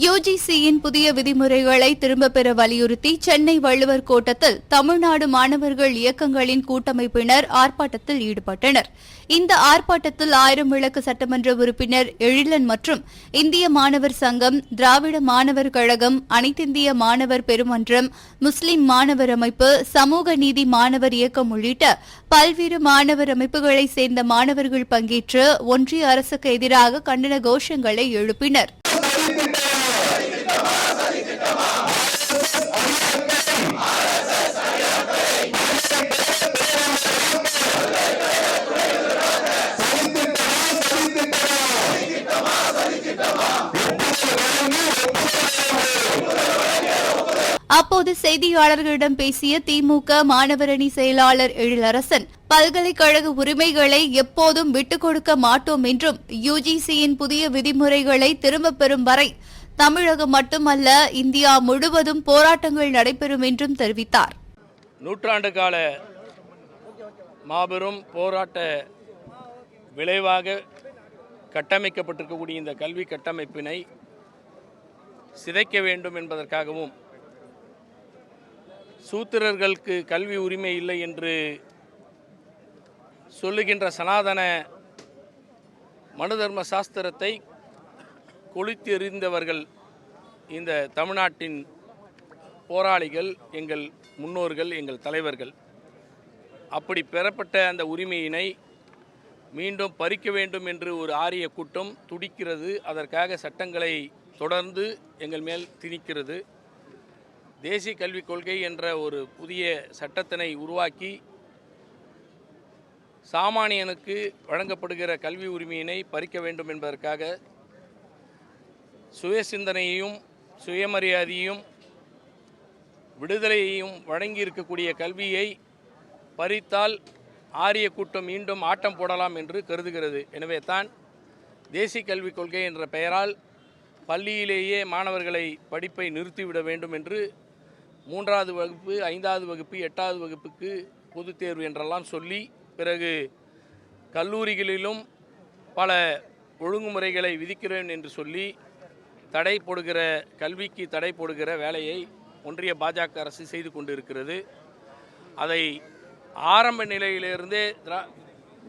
யுஜிசியின் புதிய விதிமுறைகளை திரும்பப் பெற வலியுறுத்தி சென்னை வள்ளுவர் கோட்டத்தில் தமிழ்நாடு மாணவர்கள் இயக்கங்களின் கூட்டமைப்பினர் ஆர்ப்பாட்டத்தில் ஈடுபட்டனர். இந்த ஆர்ப்பாட்டத்தில் ஆயிரம் விளக்கு சட்டமன்ற உறுப்பினர் எழிலன் மற்றும் இந்திய மாணவர் சங்கம் திராவிட மாணவர் கழகம் அனைத்திந்திய மாணவர் பெருமன்றம் முஸ்லிம் மாணவர் அமைப்பு சமூக நீதி மாணவர் இயக்கம் உள்ளிட்ட பல்வேறு மாணவர் அமைப்புகளைச் சேர்ந்த மாணவர்கள் பங்கேற்று ஒன்றிய அரசுக்கு எதிராக கண்டன கோஷங்களை எழுப்பினர். அப்போது செய்தியாளர்களிடம் பேசிய திமுக மாணவரணி செயலாளர் எழிலரசன் பல்கலைக்கழக உரிமைகளை எப்போதும் விட்டுக் கொடுக்க மாட்டோம் என்றும் யுஜிசியின் புதிய விதிமுறைகளை திரும்பப் பெறும் வரை தமிழகம் மட்டுமல்ல இந்தியா முழுவதும் போராட்டங்கள் நடைபெறும் என்றும் தெரிவித்தார். நூற்றாண்டு கால மாபெரும் போராட்ட விளைவாக கட்டமைக்கப்பட்டிருக்கக்கூடிய இந்த கல்வி கட்டமைப்பினை சிதைக்க வேண்டும் என்பதற்காகவும் சூத்திரர்களுக்கு கல்வி உரிமை இல்லை என்று சொல்லுகின்ற சனாதன மனு தர்ம சாஸ்திரத்தை கொளுத்தி எறிந்தவர்கள் இந்த தமிழ்நாட்டின் போராளிகள் எங்கள் முன்னோர்கள் எங்கள் தலைவர்கள். அப்படி பெறப்பட்ட அந்த உரிமையினை மீண்டும் பறிக்க வேண்டும் என்று ஒரு ஆரிய கூட்டம் துடிக்கிறது. அதற்காக சட்டங்களை தொடர்ந்து எங்கள் மேல் திணிக்கிறது. தேசிய கல்விக் கொள்கை என்ற ஒரு புதிய சட்டத்தினை உருவாக்கி சாமானியனுக்கு வழங்கப்படுகிற கல்வி உரிமையினை பறிக்க வேண்டும் என்பதற்காக சுய சிந்தனையையும் சுயமரியாதையும் விடுதலையையும் வழங்கி இருக்கக்கூடிய கல்வியை பறித்தால் ஆரிய கூட்டம் மீண்டும் ஆட்டம் போடலாம் என்று கருதுகிறது. எனவே தான் தேசிய கல்விக் கொள்கை என்ற பெயரால் பள்ளியிலேயே மாணவர்களை படிப்பை நிறுத்திவிட வேண்டும் என்று மூன்றாவது வகுப்பு ஐந்தாவது வகுப்பு எட்டாவது வகுப்புக்கு பொதுத் தேர்வு என்றெல்லாம் சொல்லி பிறகு கல்லூரிகளிலும் பல ஒழுங்குமுறைகளை விதிக்கிறேன் என்று சொல்லி தடை போடுகிற கல்விக்கு தடை போடுகிற வேலையை ஒன்றிய பாஜக அரசு செய்து கொண்டிருக்கிறது. அதை ஆரம்ப நிலையிலிருந்தே திரா-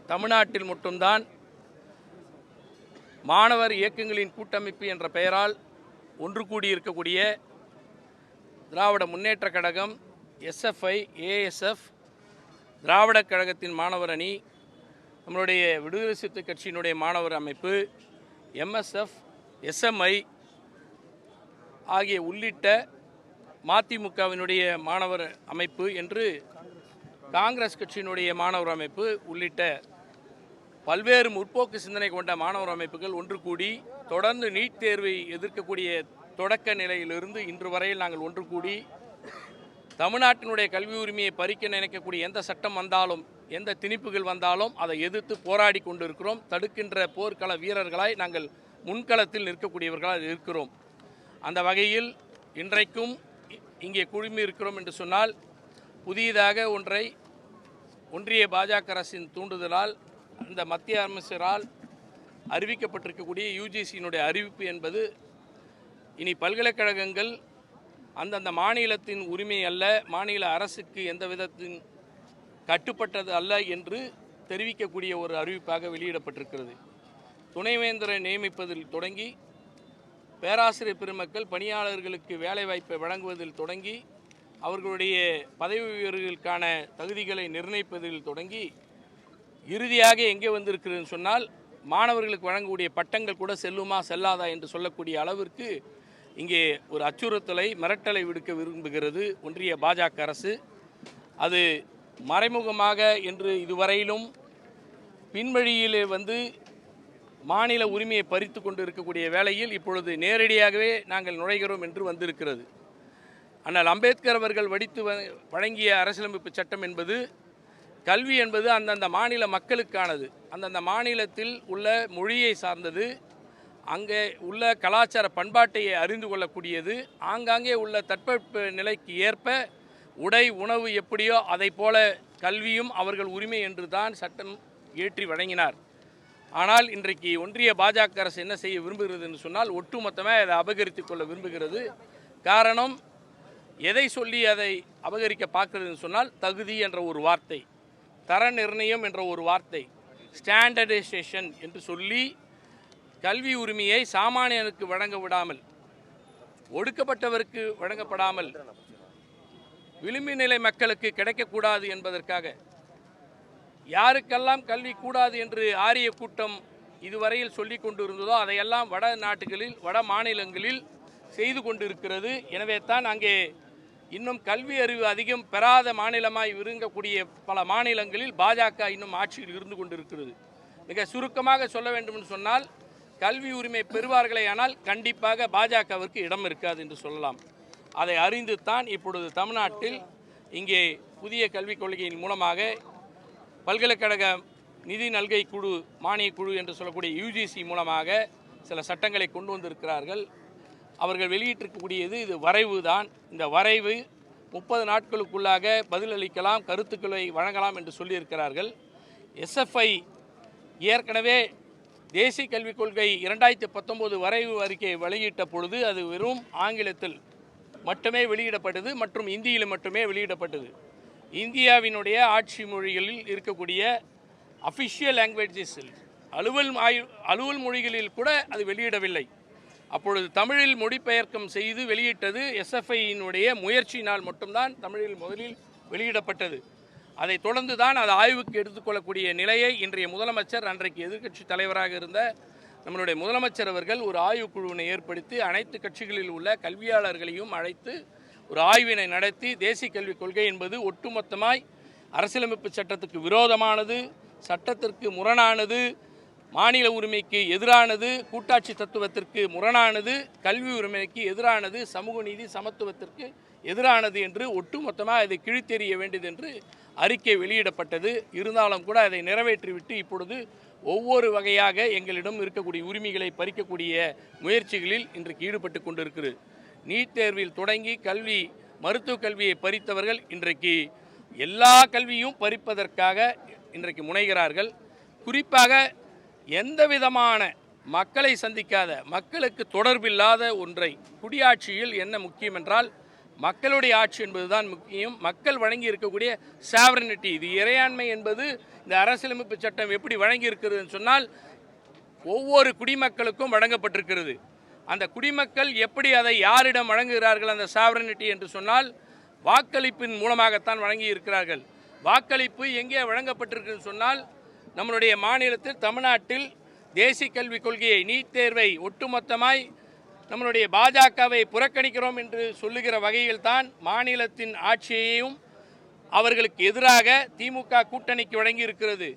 தமிழ்நாட்டில் மட்டும்தான் மாணவர் இயக்கங்களின் கூட்டமைப்பு என்ற பெயரால் ஒன்று கூடியிருக்கக்கூடிய திராவிட முன்னேற்ற கழகம் எஸ்எஃப்ஐ ஏஎஸ்எஃப் திராவிட கழகத்தின் மாணவர் அணி நம்மளுடைய விடுதலை சிறுத்தை கட்சியினுடைய மாணவர் அமைப்பு எம்எஸ்எஃப் எஸ்எம்ஐ ஆகிய உள்ளிட்ட மதிமுகவினுடைய மாணவர் அமைப்பு என்று காங்கிரஸ் கட்சியினுடைய மாணவர் அமைப்பு உள்ளிட்ட பல்வேறு முற்போக்கு சிந்தனை கொண்ட மாணவர் அமைப்புகள் ஒன்று கூடி தொடர்ந்து நீட் தேர்வை எதிர்க்கக்கூடிய தொடக்க நிலையிலிருந்து இன்று வரையில் நாங்கள் ஒன்று கூடி தமிழ்நாட்டினுடைய கல்வி உரிமையை பறிக்க நினைக்கக்கூடிய எந்த சட்டம் வந்தாலும் எந்த திணிப்புகள் வந்தாலும் அதை எதிர்த்து போராடி கொண்டிருக்கிறோம். தடுக்கின்ற போர்க்கள வீரர்களாய் நாங்கள் முன்களத்தில் நிற்கக்கூடியவர்களாக இருக்கிறோம். அந்த வகையில் இன்றைக்கும் இங்கே குழுமி இருக்கிறோம் என்று சொன்னால் புதியதாக ஒன்றை ஒன்றிய பாஜக அரசின் தூண்டுதலால் அந்த மத்திய அமைச்சரால் அறிவிக்கப்பட்டிருக்கக்கூடிய யூஜிசியினுடைய அறிவிப்பு என்பது இனி பல்கலைக்கழகங்கள் அந்தந்த மாநிலத்தின் உரிமை அல்ல மாநில அரசுக்கு எந்த விதத்தின் கட்டுப்பட்டது அல்ல என்று தெரிவிக்கக்கூடிய ஒரு அறிவிப்பாக வெளியிடப்பட்டிருக்கிறது. துணைவேந்தரை நியமிப்பதில் தொடங்கி பேராசிரியர் பெருமக்கள் பணியாளர்களுக்கு வேலைவாய்ப்பை வழங்குவதில் தொடங்கி அவர்களுடைய பதவி உயர்வுகளுக்கான தகுதிகளை நிர்ணயிப்பதில் தொடங்கி இறுதியாக எங்கே வந்திருக்கிறதுன்னு சொன்னால் மாணவர்களுக்கு வழங்கக்கூடிய பட்டங்கள் கூட செல்லுமா செல்லாதா என்று சொல்லக்கூடிய அளவிற்கு இங்கே ஒரு அச்சுறுத்தலை மிரட்டலை விடுக்க விரும்புகிறது ஒன்றிய பாஜக அரசு. அது மறைமுகமாக என்று இதுவரையிலும் பின்வழியிலே வந்து மாநில உரிமையை பறித்து கொண்டு இருக்கக்கூடிய வேளையில் இப்பொழுது நேரடியாகவே நாங்கள் நுழைகிறோம் என்று வந்திருக்கிறது. ஆனால் அம்பேத்கர் அவர்கள் வடித்து வ- வழங்கிய அரசியலமைப்பு சட்டம் என்பது கல்வி என்பது அந்தந்த மாநில மக்களுக்கானது. அந்தந்த மாநிலத்தில் உள்ள மொழியை சார்ந்தது அங்கே உள்ள கலாச்சார பண்பாட்டையை அறிந்து கொள்ளக்கூடியது ஆங்காங்கே உள்ள தட்பவெப்ப நிலைக்கு ஏற்ப உடை உணவு எப்படியோ அதை போல கல்வியும் அவர்கள் உரிமை என்று தான் சட்டம் இயற்றி வழங்கினார். ஆனால் இன்றைக்கு ஒன்றிய பாஜக அரசு என்ன செய்ய விரும்புகிறது என்று சொன்னால் ஒட்டுமொத்தமாக அதை அபகரித்துக் கொள்ள விரும்புகிறது. காரணம் எதை சொல்லி அதை அபகரிக்க பார்க்கிறதுன்னு சொன்னால் தகுதி என்ற ஒரு வார்த்தை தர நிர்ணயம் என்ற ஒரு வார்த்தை ஸ்டாண்டர்டைசேஷன் என்று சொல்லி கல்வி உரிமையை சாமானியனுக்கு வழங்க விடாமல் ஒடுக்கப்பட்டவருக்கு வழங்கப்படாமல் விளிம்பு நிலை மக்களுக்கு கிடைக்கக்கூடாது என்பதற்காக யாருக்கெல்லாம் கல்வி கூடாது என்று ஆரிய கூட்டம் இதுவரையில் சொல்லி கொண்டு இருந்ததோ அதையெல்லாம் வட நாட்டுகளில் வட மாநிலங்களில் செய்து கொண்டிருக்கிறது. எனவே தான் அங்கே இன்னும் கல்வி அறிவு அதிகம் பெறாத மாநிலமாய் இருங்கக்கூடிய பல மாநிலங்களில் பாஜக இன்னும் ஆட்சியில் இருந்து கொண்டிருக்கிறது. மிக சுருக்கமாக சொல்ல வேண்டும் என்று சொன்னால் கல்வி உரிமை பெறுவார்களே ஆனால் கண்டிப்பாக பாஜகவிற்கு இடம் இருக்காது என்று சொல்லலாம். அதை அறிந்து தான் இப்பொழுது தமிழ்நாட்டில் இங்கே புதிய கல்விக் கொள்கையின் மூலமாக பல்கலைக்கழக நிதி நல்கை குழு மானிய குழு என்று சொல்லக்கூடிய யுஜிசி மூலமாக சில சட்டங்களை கொண்டு வந்திருக்கிறார்கள். அவர்கள் வெளியிட்டிருக்கக்கூடியது இது வரைவு தான். இந்த வரைவு முப்பது நாட்களுக்குள்ளாக பதிலளிக்கலாம் கருத்துக்களை வழங்கலாம் என்று சொல்லியிருக்கிறார்கள். எஸ்எஃப்ஐ ஏற்கனவே தேசிய கல்விக் கொள்கை இரண்டாயிரத்தி பத்தொம்போது வரைவு அறிக்கையை வெளியிட்ட பொழுது அது வெறும் ஆங்கிலத்தில் மட்டுமே வெளியிடப்பட்டது மற்றும் இந்தியில் மட்டுமே வெளியிடப்பட்டது. இந்தியாவினுடைய ஆட்சி மொழிகளில் இருக்கக்கூடிய அஃபிஷியல் லாங்குவேஜஸில் அலுவல் அலுவல் மொழிகளில் கூட அது வெளியிடவில்லை. அப்பொழுது தமிழில் மொழிபெயர்க்கம் செய்து வெளியிட்டது எஸ்எஃப்ஐயினுடைய முயற்சியினால் மட்டும்தான் தமிழில் முதலில் வெளியிடப்பட்டது. அதைத் தொடர்ந்து தான் அது ஆய்வுக்கு எடுத்துக்கொள்ளக்கூடிய நிலையை இன்றைய முதலமைச்சர் அன்றைக்கு எதிர்க்கட்சி தலைவராக இருந்த நம்மளுடைய முதலமைச்சர் அவர்கள் ஒரு ஆய்வுக்குழுவினை ஏற்படுத்தி அனைத்து கட்சிகளில் உள்ள கல்வியாளர்களையும் அழைத்து ஒரு ஆய்வினை நடத்தி தேசிய கல்விக் கொள்கை என்பது ஒட்டுமொத்தமாய் அரசியலமைப்பு சட்டத்துக்கு விரோதமானது சட்டத்திற்கு முரணானது மாநில உரிமைக்கு எதிரானது கூட்டாட்சி தத்துவத்திற்கு முரணானது கல்வி உரிமைக்கு எதிரானது சமூக நீதி சமத்துவத்திற்கு எதிரானது என்று ஒட்டுமொத்தமாக அதை கிழித்தெறிய வேண்டியது என்று அறிக்கை வெளியிடப்பட்டது. இருந்தாலும் கூட அதை நிறைவேற்றிவிட்டு இப்பொழுது ஒவ்வொரு வகையாக எங்களிடம் இருக்கக்கூடிய உரிமைகளை பறிக்கக்கூடிய முயற்சிகளில் இன்றைக்கு ஈடுபட்டு கொண்டிருக்கிறது. நீட் தேர்வில் தொடங்கி கல்வி மருத்துவ கல்வியை பறித்தவர்கள் இன்றைக்கு எல்லா கல்வியும் பறிப்பதற்காக இன்றைக்கு முனைகிறார்கள். குறிப்பாக எந்த விதமான மக்களை சந்திக்காத மக்களுக்கு தொடர்பில்லாத ஒன்றை குடியாட்சியில் என்ன முக்கியம் என்றால் மக்களுடைய ஆட்சி என்பதுதான் முக்கியம். மக்கள் வழங்கி இருக்கக்கூடிய சாவரனிட்டி இது இறையாண்மை என்பது இந்த அரசியலமைப்பு சட்டம் எப்படி வழங்கி இருக்கிறதுன்னு சொன்னால் ஒவ்வொரு குடிமக்களுக்கும் வழங்கப்பட்டிருக்கிறது. அந்த குடிமக்கள் எப்படி அதை யாரிடம் வழங்குகிறார்கள் அந்த சாவரனிட்டி என்று சொன்னால் வாக்களிப்பின் மூலமாகத்தான் வழங்கி இருக்கிறார்கள். வாக்களிப்பு எங்கே வழங்கப்பட்டிருக்குன்னு சொன்னால் நம்மளுடைய மாநிலத்தில் தமிழ்நாட்டில் தேசிய கல்விக் கொள்கையை நீட் தேர்வை ஒட்டுமொத்தமாய் நம்மளுடைய பாஜகவை புறக்கணிக்கிறோம் என்று சொல்லுகிற வகையில் தான் மாநிலத்தின் ஆட்சியையும் அவர்களுக்கு எதிராக திமுக கூட்டணிக்கு வழங்கி இருக்கிறது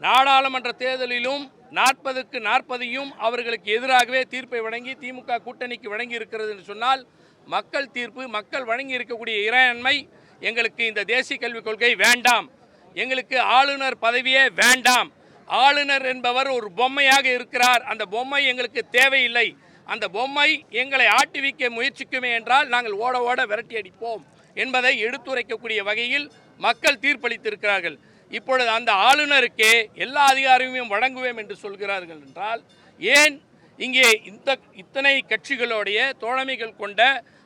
நாடாளுமன்ற தேர்தலிலும் நாற்பதுக்கு நாற்பதையும் அவர்களுக்கு எதிராகவே தீர்ப்பை வழங்கி திமுக கூட்டணிக்கு வழங்கி இருக்கிறது என்று சொன்னால் மக்கள் தீர்ப்பு மக்கள் வழங்கி இருக்கக்கூடிய இறையாண்மை எங்களுக்கு இந்த தேசிய கல்விக் கொள்கை வேண்டாம். எங்களுக்கு ஆளுநர் பதவியே வேண்டாம். ஆளுநர் என்பவர் ஒரு பொம்மையாக இருக்கிறார். அந்த பொம்மை எங்களுக்கு தேவையில்லை. அந்த பொம்மை எங்களை ஆட்டுவிக்க முயற்சிக்குமே என்றால் நாங்கள் ஓட ஓட விரட்டி அடிப்போம் என்பதை எடுத்துரைக்கக்கூடிய வகையில் மக்கள் தீர்ப்பளித்திருக்கிறார்கள். இப்பொழுது அந்த ஆளுநருக்கே எல்லா அதிகாரமும் வழங்குவேன் என்று சொல்கிறார்கள் என்றால் ஏன் இங்கே இந்த இத்தனை கட்சிகளுடைய தோழமைகள் கொண்ட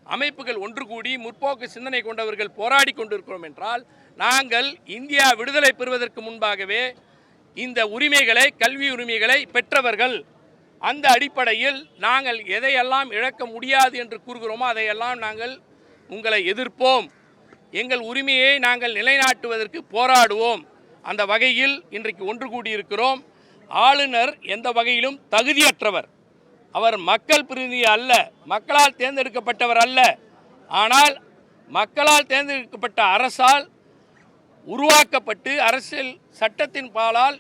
அமைப்புகள் ஒன்று கூடி முற்போக்கு சிந்தனை கொண்டவர்கள் போராடி கொண்டிருக்கிறோம் என்றால் நாங்கள் இந்தியா விடுதலை பெறுவதற்கு முன்பாகவே இந்த உரிமைகளை கல்வி உரிமைகளை பெற்றவர்கள் அந்த அடிப்படையில் நாங்கள் எதையெல்லாம் இழக்க முடியாது என்று கூறுகிறோமோ அதையெல்லாம் நாங்கள் உங்களை எதிர்ப்போம். எங்கள் உரிமையை நாங்கள் நிலைநாட்டுவதற்கு போராடுவோம். அந்த வகையில் இன்றைக்கு ஒன்று கூடியிருக்கிறோம். ஆளுநர் எந்த வகையிலும் தகுதியற்றவர். அவர் மக்கள் பிரதிநிதி அல்ல. மக்களால் தேர்ந்தெடுக்கப்பட்டவர் அல்ல. ஆனால் மக்களால் தேர்ந்தெடுக்கப்பட்ட அரசால் உருவாக்கப்பட்டு அரசியல் சட்டத்தின் பாலால்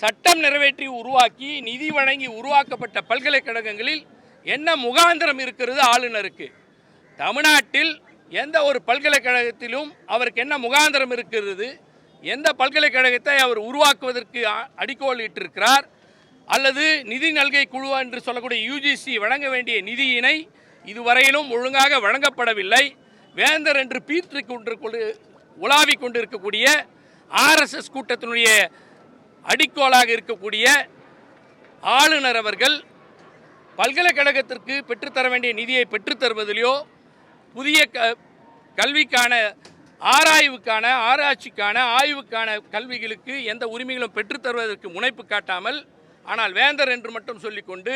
சட்டம் நிறைவேற்றி உருவாக்கி நிதி வழங்கி உருவாக்கப்பட்ட பல்கலைக்கழகங்களில் என்ன முகாந்திரம் இருக்கிறது ஆளுநருக்கு? தமிழ்நாட்டில் எந்த ஒரு பல்கலைக்கழகத்திலும் அவருக்கு என்ன முகாந்திரம் இருக்கிறது? எந்த பல்கலைக்கழகத்தை அவர் உருவாக்குவதற்கு அ- அடிக்கோல் இட்டிருக்கிறார் அல்லது நிதி நல்கை குழு என்று சொல்லக்கூடிய யூஜிசி வழங்க வேண்டிய நிதியினை இதுவரையிலும் ஒழுங்காக வழங்கப்படவில்லை. வேந்தர் என்று பீற்று கொண்டு கொண்டு உலாவிக் கொண்டிருக்கக்கூடிய ஆர்எஸ்எஸ் கூட்டத்தினுடைய அடிக்கோலாக இருக்கக்கூடிய ஆளுநர் அவர்கள் பல்கலைக்கழகத்திற்கு பெற்றுத்தர வேண்டிய நிதியை பெற்றுத்தருவதிலோ புதிய க கல்விக்கான ஆராய்வுக்கான ஆராய்ச்சிக்கான ஆய்வுக்கான கல்விகளுக்கு எந்த உரிமைகளும் பெற்றுத்தருவதற்கு முனைப்பு காட்டாமல் ஆனால் வேந்தர் என்று மட்டும் சொல்லிக்கொண்டு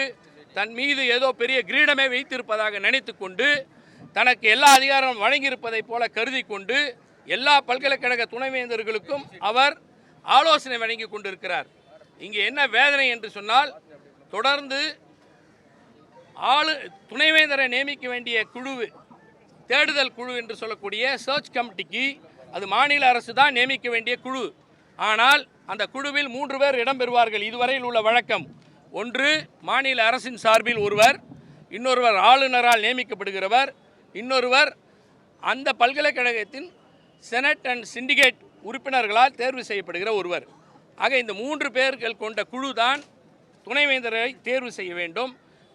தன் மீது ஏதோ பெரிய கிரீடமே வைத்திருப்பதாக நினைத்துக்கொண்டு தனக்கு எல்லா அதிகாரம் வழங்கியிருப்பதைப் போல கருதி கொண்டு எல்லா பல்கலைக்கழக துணைவேந்தர்களுக்கும் அவர் ஆலோசனை வழங்கி கொண்டிருக்கிறார். இங்கே என்ன வேதனை என்று சொன்னால் தொடர்ந்து ஆளு துணைவேந்தரை நியமிக்க வேண்டிய குழு தேடுதல் குழு என்று சொல்லக்கூடிய சர்ச் கமிட்டிக்கு அது மாநில அரசு தான் நியமிக்க வேண்டிய குழு. ஆனால் அந்த குழுவில் மூன்று பேர் இடம்பெறுவார்கள் இதுவரையில் உள்ள வழக்கம் ஒன்று மாநில அரசின் சார்பில் ஒருவர் இன்னொருவர் ஆளுநரால் நியமிக்கப்படுகிறவர் இன்னொருவர் அந்த பல்கலைக்கழகத்தின் செனட் அண்ட் சிண்டிகேட் உறுப்பினர்களால் தேர்வு செய்யப்படுகிற ஒருவர். ஆக இந்த மூன்று பேர்கள் கொண்ட குழு தான் துணைவேந்தரை தேர்வு செய்ய வேண்டும்.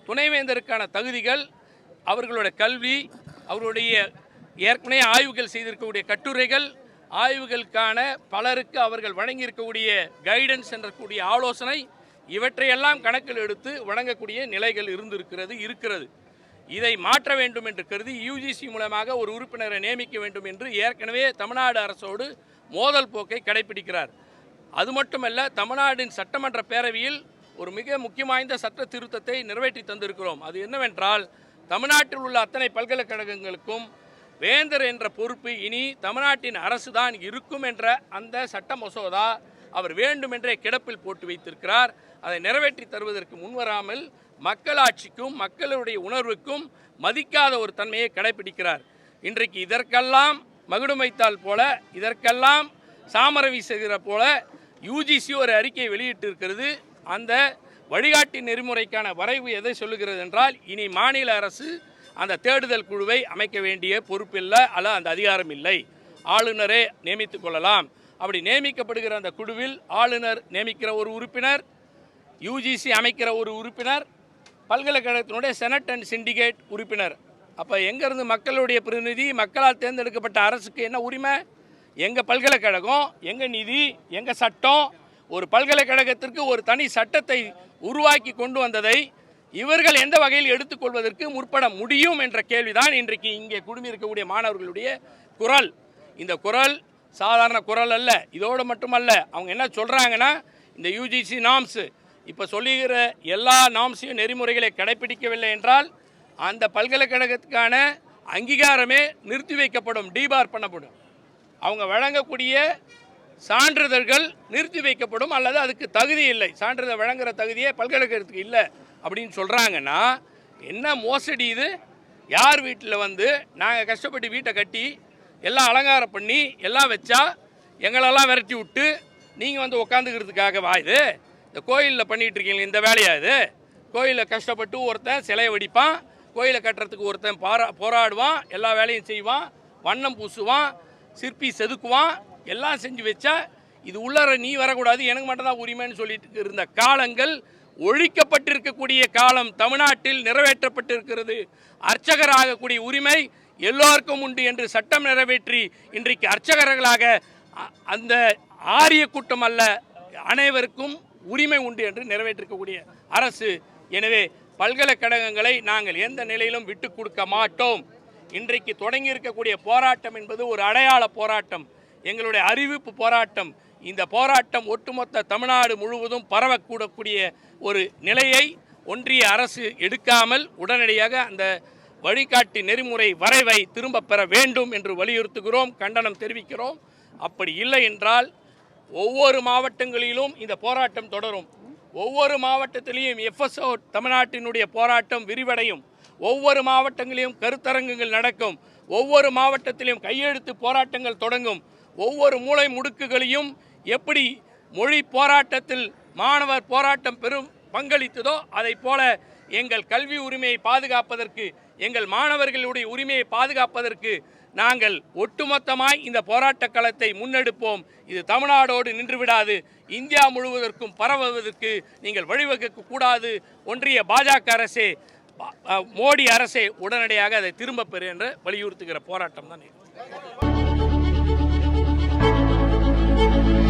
துணைவேந்தருக்கான தகுதிகள் அவர்களோட கல்வி அவருடைய ஏற்கனவே ஆய்வுகள் செய்திருக்கக்கூடிய கட்டுரைகள் ஆய்வுகளுக்கான பலருக்கு அவர்கள் வழங்கியிருக்கக்கூடிய கைடன்ஸ் என்றக்கூடிய ஆலோசனை இவற்றையெல்லாம் கணக்கில் எடுத்து வழங்கக்கூடிய நிலைகள் இருந்திருக்கிறது இருக்கிறது. இதை மாற்ற வேண்டும் என்று கருதி யூஜிசி மூலமாக ஒரு உறுப்பினரை நியமிக்க வேண்டும் என்று ஏற்கனவே தமிழ்நாடு அரசோடு மோதல் போக்கை கடைபிடிக்கிறார். அது மட்டுமல்ல தமிழ்நாட்டின் சட்டமன்ற பேரவையில் ஒரு மிக முக்கியமாய்ந்த சட்ட திருத்தத்தை நிறைவேற்றி தந்திருக்கிறோம். அது என்னவென்றால் தமிழ்நாட்டில் உள்ள அத்தனை பல்கலைக்கழகங்களுக்கும் வேந்தர் என்ற பொறுப்பு இனி தமிழ்நாட்டின் அரசு தான் இருக்கும் என்ற அந்த சட்ட மசோதா அவர் வேண்டுமென்றே கிடப்பில் போட்டு வைத்திருக்கிறார். அதை நிறைவேற்றி தருவதற்கு முன்வராமல் மக்களாட்சிக்கும் மக்களுடைய உணர்வுக்கும் மதிக்காத ஒரு தன்மையை கடைபிடிக்கிறார். இன்றைக்கு இதற்கெல்லாம் மகுடம் வைத்தால் போல இதற்கெல்லாம் சாமரவி செய்கிற போல யூஜிசி ஒரு அறிக்கையை வெளியிட்டிருக்கிறது. அந்த வழிகாட்டி நெறிமுறைக்கான வரைவு எதை சொல்லுகிறது என்றால் இனி மாநில அரசு அந்த தேடுதல் குழுவை அமைக்க வேண்டிய பொறுப்பில்லை அல்ல அந்த அதிகாரம் இல்லை. ஆளுநரே நியமித்துக் கொள்ளலாம். அப்படி நியமிக்கப்படுகிற அந்த குழுவில் ஆளுநர் நியமிக்கிற ஒரு உறுப்பினர் யூஜிசி அமைக்கிற ஒரு உறுப்பினர் பல்கலைக்கழகத்தினுடைய செனட் அண்ட் சிண்டிகேட் உறுப்பினர். அப்போ எங்கேருந்து மக்களுடைய பிரதிநிதி மக்களால் தேர்ந்தெடுக்கப்பட்ட அரசுக்கு என்ன உரிமை? எங்கள் பல்கலைக்கழகம் எங்கள் நிதி எங்கள் சட்டம் ஒரு பல்கலைக்கழகத்திற்கு ஒரு தனி சட்டத்தை உருவாக்கி கொண்டு வந்ததை இவர்கள் எந்த வகையில் எடுத்துக்கொள்வதற்கு முற்பட முடியும் என்ற கேள்விதான் இன்றைக்கு இங்கே குடுமி இருக்கக்கூடிய மாணவர்களுடைய குரல். இந்த குரல் சாதாரண குரல் அல்ல இதோடு மட்டுமல்ல அவங்க என்ன சொல்கிறாங்கன்னா இந்த யூஜிசி நாம்ஸு இப்போ சொல்லுகிற எல்லா நாம்ஸையும் நெறிமுறைகளை கடைபிடிக்கவில்லை என்றால் அந்த பல்கலைக்கழகத்துக்கான அங்கீகாரமே நிறுத்தி வைக்கப்படும் டீபார் பண்ணப்படும். அவங்க வழங்கக்கூடிய சான்றிதழ்கள் நிறுத்தி வைக்கப்படும் அல்லது அதுக்கு தகுதி இல்லை. சான்றிதழ் வழங்குற தகுதியே பல்கலைக்கழகத்துக்கு இல்லை அப்படின்னு சொல்கிறாங்கன்னா என்ன மோசடி இது? யார் வீட்டில் வந்து நாங்கள் கஷ்டப்பட்டு வீட்டை கட்டி எல்லாம் அலங்காரம் பண்ணி எல்லாம் வச்சா எங்களெல்லாம் விரட்டி விட்டு நீங்கள் வந்து உட்காந்துக்கிறதுக்காக வா இது? இந்த கோயிலில் பண்ணிகிட்ருக்கீங்க இந்த வேலையா இது? கோயிலில் கஷ்டப்பட்டு ஒருத்தன் சிலையை வடிப்பான் கோயிலை கட்டுறதுக்கு ஒருத்தன் பாரா போராடுவான் எல்லா வேலையும் செய்வான் வண்ணம் பூசுவான் சிற்பி செதுக்குவான் எல்லாம் செஞ்சு வச்சா இது உள்ளார நீ வரக்கூடாது எனக்கு மட்டும்தான் உரிமைன்னு சொல்லிட்டு இருந்த காலங்கள் ஒழிக்கப்பட்டிருக்கக்கூடிய காலம் தமிழ்நாட்டில் நிறைவேற்றப்பட்டிருக்கிறது. அர்ச்சகர் ஆகக்கூடிய உரிமை எல்லோருக்கும் உண்டு என்று சட்டம் நிறைவேற்றி இன்றைக்கு அர்ச்சகர்களாக அ- அந்த ஆரிய கூட்டம் அல்ல அனைவருக்கும் உரிமை உண்டு என்று நிறைவேற்றிருக்கக்கூடிய அரசு. எனவே பல்கலைக்கழகங்களை நாங்கள் எந்த நிலையிலும் விட்டு கொடுக்க மாட்டோம். இன்றைக்கு தொடங்கி இருக்கக்கூடிய போராட்டம் என்பது ஒரு அடையாள போராட்டம். எங்களுடைய அறிவிப்பு போராட்டம் இந்த போராட்டம் ஒட்டுமொத்த தமிழ்நாடு முழுவதும் பரவக்கூடக்கூடிய ஒரு நிலையை ஒன்றிய அரசு எடுக்காமல் உடனடியாக அந்த வழிகாட்டி நெறிமுறை வரைவை திரும்ப பெற வேண்டும் என்று வலியுறுத்துகிறோம் கண்டனம் தெரிவிக்கிறோம். அப்படி இல்லை என்றால் ஒவ்வொரு மாவட்டங்களிலும் இந்த போராட்டம் தொடரும். ஒவ்வொரு மாவட்டத்திலையும் எஃப்எஸ்ஓ தமிழ்நாட்டினுடைய போராட்டம் விரிவடையும். ஒவ்வொரு மாவட்டங்களிலும் கருத்தரங்குகள் நடக்கும். ஒவ்வொரு மாவட்டத்திலும் கையெழுத்து போராட்டங்கள் தொடங்கும். ஒவ்வொரு மூளை முடுக்குகளையும் எப்படி மொழி போராட்டத்தில் மாணவர் போராட்டம் பெரும் பங்களித்ததோ அதைப் போல எங்கள் கல்வி உரிமையை பாதுகாப்பதற்கு எங்கள் மாணவர்களுடைய உரிமையை பாதுகாப்பதற்கு நாங்கள் ஒட்டுமொத்தமாய் இந்த போராட்ட களத்தை முன்னெடுப்போம். இது தமிழ்நாடோடு நின்றுவிடாது. இந்தியா முழுவதற்கும் பரவுவதற்கு நீங்கள் வழிவகுக்க கூடாது. ஒன்றிய பாஜக அரசே மோடி அரசே உடனடியாக அதை திரும்பப் பெறு என்று வலியுறுத்துகிற போராட்டம் தான் இது